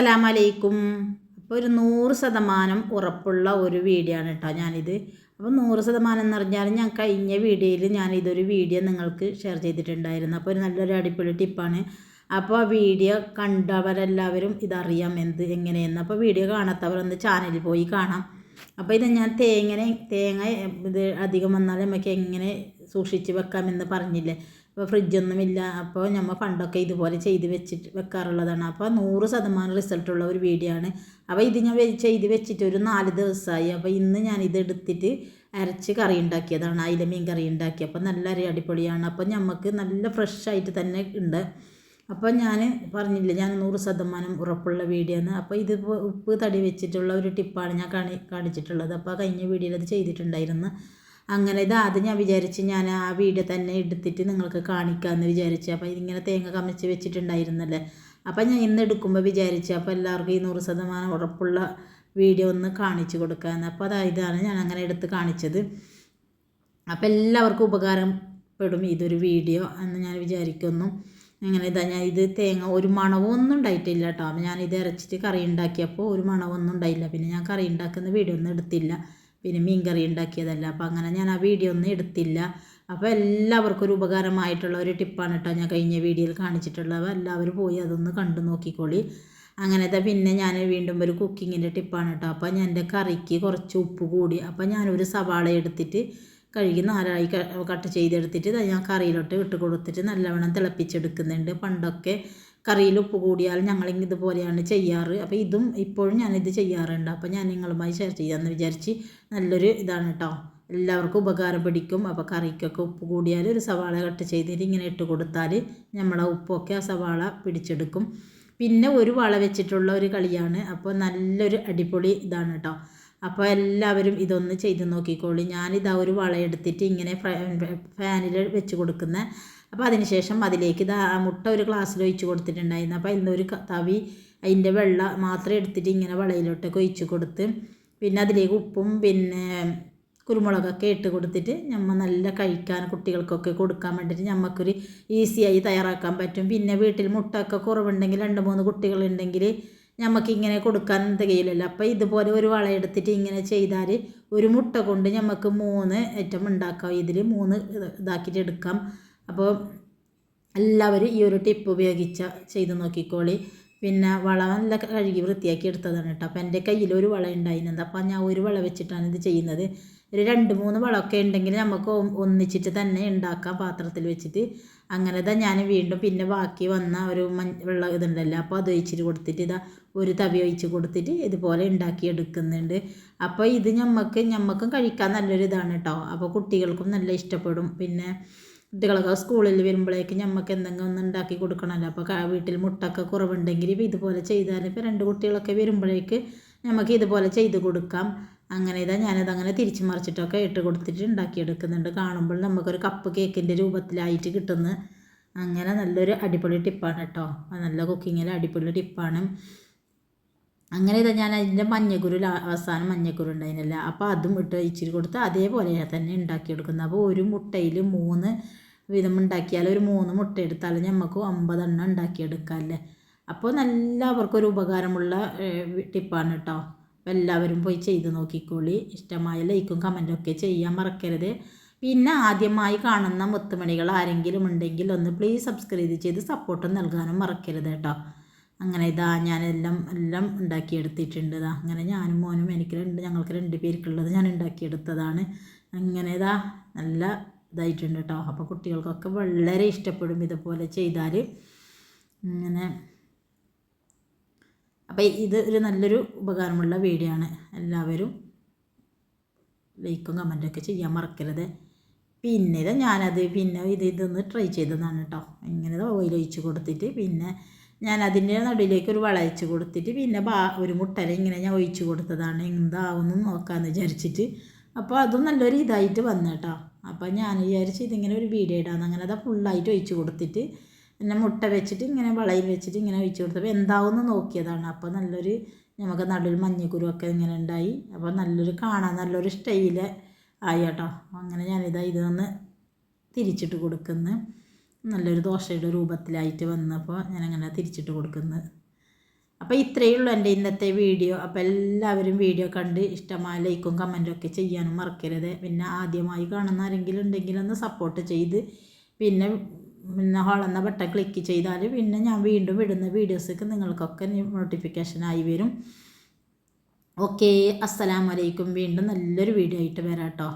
അസ്സലാമലൈക്കും. അപ്പോൾ ഒരു നൂറ് ശതമാനം ഉറപ്പുള്ള ഒരു വീഡിയോ ആണ് കേട്ടോ ഞാനിത്. അപ്പോൾ നൂറ് ശതമാനം എന്ന് പറഞ്ഞാൽ ഞാൻ കഴിഞ്ഞ വീഡിയോയിൽ ഞാൻ ഇതൊരു വീഡിയോ നിങ്ങൾക്ക് ഷെയർ ചെയ്തിട്ടുണ്ടായിരുന്നു. അപ്പോൾ ഒരു നല്ലൊരു അടിപൊളി ടിപ്പാണ് അപ്പോൾ ആ വീഡിയോ കണ്ടവരെല്ലാവരും ഇതറിയാം എന്ത് എങ്ങനെയെന്ന്. അപ്പോൾ വീഡിയോ കാണാത്തവരൊന്ന് ചാനലിൽ പോയി കാണാം. അപ്പോൾ ഇത് ഞാൻ തേങ്ങനെ തേങ്ങ ഇത് അധികം വന്നാൽ നമുക്ക് എങ്ങനെ സൂക്ഷിച്ച് വെക്കാമെന്ന് പറഞ്ഞില്ലേ? ഇപ്പോൾ ഫ്രിഡ്ജൊന്നുമില്ല അപ്പോൾ നമ്മൾ പണ്ടൊക്കെ ഇതുപോലെ ചെയ്ത് വെച്ചിട്ട് വെക്കാറുള്ളതാണ്. അപ്പോൾ നൂറ് ശതമാനം റിസൾട്ടുള്ള ഒരു വീഡിയോ ആണ്. അപ്പോൾ ഇത് ഞാൻ ചെയ്ത് വെച്ചിട്ട് ഒരു നാല് ദിവസമായി അപ്പോൾ ഇന്ന് ഞാൻ ഇത് എടുത്തിട്ട് അരച്ച് കറി ഉണ്ടാക്കിയതാണ്. അതിലെ മീൻ കറി ഉണ്ടാക്കി. അപ്പോൾ നല്ല അരി അടിപൊളിയാണ്. അപ്പോൾ നമുക്ക് നല്ല ഫ്രഷ് ആയിട്ട് തന്നെ ഉണ്ട്. അപ്പോൾ ഞാൻ പറഞ്ഞില്ല ഞാൻ നൂറ് ശതമാനം ഉറപ്പുള്ള വീഡിയോ ആണ്. അപ്പോൾ ഇത് ഉപ്പ് തടി വെച്ചിട്ടുള്ള ഒരു ടിപ്പാണ് ഞാൻ കാണി കാണിച്ചിട്ടുള്ളത്. അപ്പോൾ കഴിഞ്ഞ വീഡിയോയിൽ അത് ചെയ്തിട്ടുണ്ടായിരുന്നു. അങ്ങനെ ഇത് ആദ്യം ഞാൻ വിചാരിച്ച് ഞാൻ ആ വീഡിയോ തന്നെ എടുത്തിട്ട് നിങ്ങൾക്ക് കാണിക്കാമെന്ന് വിചാരിച്ചു. അപ്പോൾ ഇതിങ്ങനെ തേങ്ങ കമച്ച് വെച്ചിട്ടുണ്ടായിരുന്നല്ലേ? അപ്പോൾ ഞാൻ ഇന്ന് എടുക്കുമ്പോൾ വിചാരിച്ചു അപ്പോൾ എല്ലാവർക്കും ഈ നൂറ് ശതമാനം ഉറപ്പുള്ള വീഡിയോ ഒന്ന് കാണിച്ചു കൊടുക്കാമെന്ന് അപ്പോൾ അതായതാണ് ഞാൻ അങ്ങനെ എടുത്ത് കാണിച്ചത്. അപ്പോൾ എല്ലാവർക്കും ഉപകാരപ്പെടും ഇതൊരു വീഡിയോ എന്ന് ഞാൻ വിചാരിക്കുന്നു. അങ്ങനെ ഇതാ ഞാൻ ഇത് തേങ്ങ ഒരു മണവും ഒന്നും ഉണ്ടായിട്ടില്ല കേട്ടോ ഞാൻ ഇത് ഇറച്ചിട്ട് കറി ഉണ്ടാക്കിയപ്പോൾ ഒരു മണമൊന്നും ഉണ്ടായില്ല. പിന്നെ ഞാൻ കറി ഉണ്ടാക്കുന്ന വീഡിയോ ഒന്നും എടുത്തില്ല. പിന്നെ മീൻകറി ഉണ്ടാക്കിയതല്ല. അപ്പോൾ അങ്ങനെ ഞാൻ ആ വീഡിയോ ഒന്നും എടുത്തില്ല. അപ്പോൾ എല്ലാവർക്കും ഒരു ഉപകാരമായിട്ടുള്ള ഒരു ടിപ്പാണ് കേട്ടോ ഞാൻ കഴിഞ്ഞ വീഡിയോയിൽ കാണിച്ചിട്ടുള്ളത്. എല്ലാവരും പോയി അതൊന്ന് കണ്ടു നോക്കിക്കോളി. അങ്ങനത്തെ പിന്നെ ഞാൻ വീണ്ടും ഒരു കുക്കിങ്ങിന്റെ ടിപ്പാണ് കേട്ടോ. അപ്പോൾ ഞാൻ എന്റെ കറിക്ക് കുറച്ച് ഉപ്പ് കൂടി. അപ്പോൾ ഞാനൊരു സവാള എടുത്തിട്ട് കഴുകി നാലായി കട്ട് ചെയ്തെടുത്തിട്ട് ഞാൻ കറിയിലോട്ട് ഇട്ട് കൊടുത്തിട്ട് നല്ലവണ്ണം തിളപ്പിച്ചെടുക്കുന്നുണ്ട്. പണ്ടൊക്കെ കറിയിൽ ഉപ്പ് കൂടിയാൽ ഞങ്ങൾ ഇതുപോലെയാണ് ചെയ്യാറ്. അപ്പോൾ ഇതും ഇപ്പോഴും ഞാനിത് ചെയ്യാറുണ്ട്. അപ്പോൾ ഞാൻ നിങ്ങളുമായി ഷെയർ ചെയ്യാമെന്ന് വിചാരിച്ച് നല്ലൊരു ഇതാണ് കേട്ടോ എല്ലാവർക്കും ഉപകാരപ്പെടിക്കും അപ്പോൾ കറിക്കൊക്കെ ഉപ്പ് കൂടിയാൽ ഒരു സവാള കട്ട് ചെയ്തിട്ട് ഇങ്ങനെ ഇട്ട് കൊടുത്താൽ നമ്മളെ ഉപ്പൊക്കെ ആ സവാള പിടിച്ചെടുക്കും. പിന്നെ ഒരു വള വെച്ചിട്ടുള്ള ഒരു കളിയാണ്. അപ്പോൾ നല്ലൊരു അടിപൊളി ഇതാണ് കേട്ടോ അപ്പോൾ എല്ലാവരും ഇതൊന്ന് ചെയ്ത് നോക്കിക്കോളി. ഞാനിതാ ഒരു വള എടുത്തിട്ട് ഇങ്ങനെ ഫാനിൽ വെച്ച് കൊടുക്കുന്ന. അപ്പോൾ അതിനുശേഷം അതിലേക്ക് മുട്ട ഒരു ഗ്ലാസ്സിൽ ഒഴിച്ച് കൊടുത്തിട്ടുണ്ടായിരുന്നു. അപ്പോൾ അതിൽ തവി അതിന്റെ വെള്ള മാത്രം എടുത്തിട്ട് ഇങ്ങനെ വളയിലോട്ടൊക്കെ ഒഴിച്ച് കൊടുത്ത് പിന്നെ അതിലേക്ക് ഉപ്പും പിന്നെ കുരുമുളകൊക്കെ ഇട്ട് കൊടുത്തിട്ട് നമ്മൾ നല്ല കഴിക്കാൻ കുട്ടികൾക്കൊക്കെ കൊടുക്കാൻ വേണ്ടിയിട്ട് നമുക്കൊരു ഈസിയായി തയ്യാറാക്കാൻ പറ്റും. പിന്നെ വീട്ടിൽ മുട്ടയൊക്കെ കുറവുണ്ടെങ്കിൽ രണ്ട് മൂന്ന് കുട്ടികളുണ്ടെങ്കിൽ നമുക്കിങ്ങനെ കൊടുക്കാൻ തികയില്ലല്ലോ. അപ്പോൾ ഇതുപോലെ ഒരു വള എടുത്തിട്ട് ഇങ്ങനെ ചെയ്താൽ ഒരു മുട്ട കൊണ്ട് നമുക്ക് മൂന്ന് ഐറ്റം ഉണ്ടാക്കാം. ഇതിൽ മൂന്ന് ഇത് ഇതാക്കിയിട്ട് എടുക്കാം. അപ്പോൾ എല്ലാവരും ഈ ഒരു ടിപ്പ് ഉപയോഗിച്ച ചെയ്ത് നോക്കിക്കോളി. പിന്നെ വള നല്ല കഴുകി വൃത്തിയാക്കി എടുത്തതാണ് കേട്ടോ. അപ്പോൾ എന്റെ കയ്യിൽ ഒരു വള ഉണ്ടായിരുന്നത് അപ്പോൾ ഞാൻ ഒരു വള വെച്ചിട്ടാണ് ഇത് ചെയ്യുന്നത്. ഒരു രണ്ട് മൂന്ന് വളമൊക്കെ ഉണ്ടെങ്കിൽ നമുക്ക് ഒന്നിച്ചിട്ട് തന്നെ ഉണ്ടാക്കാം പാത്രത്തിൽ വെച്ചിട്ട്. അങ്ങനെ തന്നെ ഞാൻ വീണ്ടും പിന്നെ ബാക്കി വന്ന ഒരു മഞ്ഞ വെള്ള ഇതുണ്ടല്ലോ. അപ്പോൾ അത് ഒഴിച്ചിട്ട് കൊടുത്തിട്ട് ഇതാ ഒരു തവി ഒഴിച്ച് കൊടുത്തിട്ട് ഇതുപോലെ ഉണ്ടാക്കി എടുക്കുന്നുണ്ട്. അപ്പോൾ ഇത് നമുക്ക് നമുക്കും കഴിക്കാൻ നല്ലൊരു ഇതാണ് കേട്ടോ. അപ്പോൾ കുട്ടികൾക്കും നല്ല ഇഷ്ടപ്പെടും. പിന്നെ കുട്ടികളൊക്കെ സ്കൂളിൽ വരുമ്പോഴേക്ക് ഞമ്മക്ക് എന്തെങ്കിലും ഒന്ന് ഉണ്ടാക്കി കൊടുക്കണമല്ലോ. അപ്പോൾ വീട്ടിൽ മുട്ടൊക്കെ കുറവുണ്ടെങ്കിൽ ഇതുപോലെ ചെയ്താൽ ഇപ്പോൾ രണ്ട് കുട്ടികളൊക്കെ വരുമ്പോഴേക്ക് നമുക്ക് ഇതുപോലെ ചെയ്ത് കൊടുക്കാം. അങ്ങനെ ഇതാ ഞാനതങ്ങനെ തിരിച്ച് മറിച്ചിട്ടൊക്കെ ഇട്ട് കൊടുത്തിട്ട് ഉണ്ടാക്കിയെടുക്കുന്നുണ്ട്. കാണുമ്പോൾ നമുക്കൊരു കപ്പ് കേക്കിന്റെ രൂപത്തിലായിട്ട് കിട്ടുന്ന. അങ്ങനെ നല്ലൊരു അടിപൊളി ടിപ്പാണ് കേട്ടോ. നല്ല കുക്കിങ്ങിൽ അടിപൊളി ടിപ്പാണ്. അങ്ങനെ ഇതാ ഞാൻ അതിന്റെ മഞ്ഞക്കുരു അവസാനം മഞ്ഞക്കുരു ഉണ്ടായിരുന്നില്ല. അപ്പോൾ അതും ഇട്ട് ഇച്ചിരി കൊടുത്ത് അതേപോലെ തന്നെ ഉണ്ടാക്കിയെടുക്കുന്നത് അപ്പോൾ ഒരു മുട്ടയിൽ മൂന്ന് വിധം ഉണ്ടാക്കിയാൽ ഒരു മൂന്ന് മുട്ട എടുത്താൽ നമുക്ക് ഒമ്പതെണ്ണം ഉണ്ടാക്കിയെടുക്കാമല്ലേ അപ്പോൾ എല്ലാവർക്കും ഒരു ഉപകാരമുള്ള ടിപ്പാണ് കേട്ടോ. അപ്പോൾ എല്ലാവരും പോയി ചെയ്ത് നോക്കിക്കോളി. ഇഷ്ടമായ ലൈക്കും കമന്റും ഒക്കെ ചെയ്യാൻ മറക്കരുത്. പിന്നെ ആദ്യമായി കാണുന്ന മുത്തുമണികൾ ആരെങ്കിലും ഉണ്ടെങ്കിൽ ഒന്ന് പ്ലീസ് സബ്സ്ക്രൈബ് ചെയ്ത് സപ്പോർട്ട് നൽകാനും മറക്കരുത് കേട്ടോ. അങ്ങനെ ഇതാ ഞാനെല്ലാം എല്ലാം ഉണ്ടാക്കിയെടുത്തിട്ടുണ്ട്. ഇതാ അങ്ങനെ ഞാനും മോനും എനിക്ക് രണ്ട് ഞങ്ങൾക്ക് രണ്ട് പേർക്കുള്ളത് ഞാൻ ഉണ്ടാക്കിയെടുത്തതാണ്. അങ്ങനെ ഇതാ നല്ല ഇതായിട്ടുണ്ട് കേട്ടോ അപ്പോൾ കുട്ടികൾക്കൊക്കെ വളരെ ഇഷ്ടപ്പെടും ഇതുപോലെ ചെയ്താൽ ഇങ്ങനെ. അപ്പോൾ ഇത് ഒരു നല്ലൊരു ഉപകാരമുള്ള വീഡിയോ ആണ് എല്ലാവരും ലൈക്കും കമന്റൊക്കെ ചെയ്യാൻ മറക്കരുത്. പിന്നെ ഇത് ഞാനത് പിന്നെ ഇത് ഇതൊന്ന് ട്രൈ ചെയ്തതാണ് കേട്ടോ ഇങ്ങനെ ഓയിൽ ഒഴിച്ച് കൊടുത്തിട്ട് പിന്നെ ഞാൻ അതിന്റെ നടുവിലേക്ക് ഒരു വളയച്ച് കൊടുത്തിട്ട് പിന്നെ ബാ ഒരു മുട്ടല ഇങ്ങനെ ഞാൻ ഒഴിച്ച് കൊടുത്തതാണ്. എന്താവുന്നു നോക്കാമെന്ന് വിചാരിച്ചിട്ട്. അപ്പോൾ അതും നല്ലൊരു ഇതായിട്ട് വന്നു കേട്ടോ അപ്പോൾ ഞാൻ വിചാരിച്ച് ഇതിങ്ങനെ ഒരു വീഡിയോ ഇടാമെന്ന് അങ്ങനെ അത് ഫുള്ളായിട്ട് ഒഴിച്ച് കൊടുത്തിട്ട് പിന്നെ മുട്ട വെച്ചിട്ട് ഇങ്ങനെ വളയിൽ വെച്ചിട്ട് ഇങ്ങനെ ഒഴിച്ച് കൊടുത്തപ്പോൾ എന്താവുമെന്ന് നോക്കിയതാണ്. അപ്പോൾ നല്ലൊരു നമുക്ക് നടുവിൽ മഞ്ഞക്കുരുവൊക്കെ ഇങ്ങനെ ഉണ്ടായി അപ്പോൾ നല്ലൊരു കാണാൻ നല്ലൊരു സ്റ്റൈൽ ആയി കേട്ടോ അങ്ങനെ ഞാനിതാ ഇതൊന്ന് തിരിച്ചിട്ട് കൊടുക്കുന്നു. നല്ലൊരു ദോശയുടെ രൂപത്തിലായിട്ട് വന്നപ്പോൾ ഞാനങ്ങനെ തിരിച്ചിട്ട് കൊടുക്കുന്നത്. അപ്പോൾ ഇത്രയേ ഉള്ളൂ എന്റെ ഇന്നത്തെ വീഡിയോ. അപ്പോൾ എല്ലാവരും വീഡിയോ കണ്ട് ഇഷ്ടമായ ലൈക്കും കമന്റും ഒക്കെ ചെയ്യാനും മറക്കരുത്. പിന്നെ ആദ്യമായി കാണുന്ന ആരെങ്കിലും ഉണ്ടെങ്കിൽ ഒന്ന് സപ്പോർട്ട് ചെയ്ത് പിന്നെ പിന്നെ ഹോളെന്ന ബട്ടൺ ക്ലിക്ക് ചെയ്താൽ പിന്നെ ഞാൻ വീണ്ടും വിടുന്ന വീഡിയോസൊക്കെ നിങ്ങൾക്കൊക്കെ നോട്ടിഫിക്കേഷനായി വരും. ഓക്കെ അസ്സലാമലൈക്കും വീണ്ടും നല്ലൊരു വീഡിയോ ആയിട്ട് വരാം കേട്ടോ.